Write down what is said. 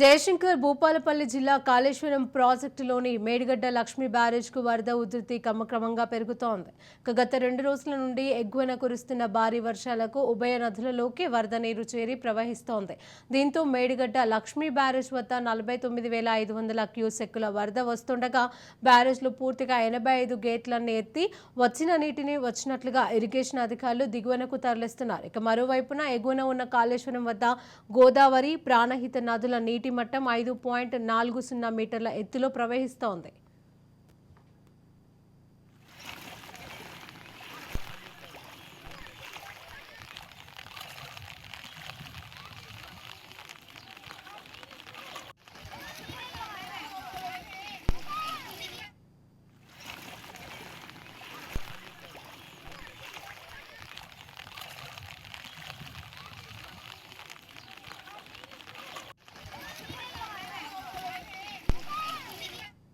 జయశంకర్ భూపాలపల్లి జిల్లా కాళేశ్వరం ప్రాజెక్టులోని మేడిగడ్డ లక్ష్మీ బ్యారేజ్కు వరద ఉధృతి క్రమక్రమంగా పెరుగుతోంది. గత రెండు రోజుల నుండి ఎగువన కురుస్తున్న భారీ వర్షాలకు ఉభయ నదులలోకి వరద నీరు చేరి ప్రవహిస్తోంది. దీంతో మేడిగడ్డ లక్ష్మీ బ్యారేజ్ వద్ద నలభై తొమ్మిది వేల ఐదు వందల క్యూసెక్కుల వరద వస్తుండగా బ్యారేజ్లు పూర్తిగా ఎనభై ఐదు గేట్లను ఎత్తి వచ్చిన నీటిని వచ్చినట్లుగా ఇరిగేషన్ అధికారులు దిగువనకు తరలిస్తున్నారు. ఇక మరోవైపున ఎగువన ఉన్న కాళేశ్వరం వద్ద గోదావరి ప్రాణహిత నదుల నీటి నీటి మట్టం ఐదు పాయింట్ నాలుగు సున్నా మీటర్ల ఎత్తులో ప్రవహిస్తోంది.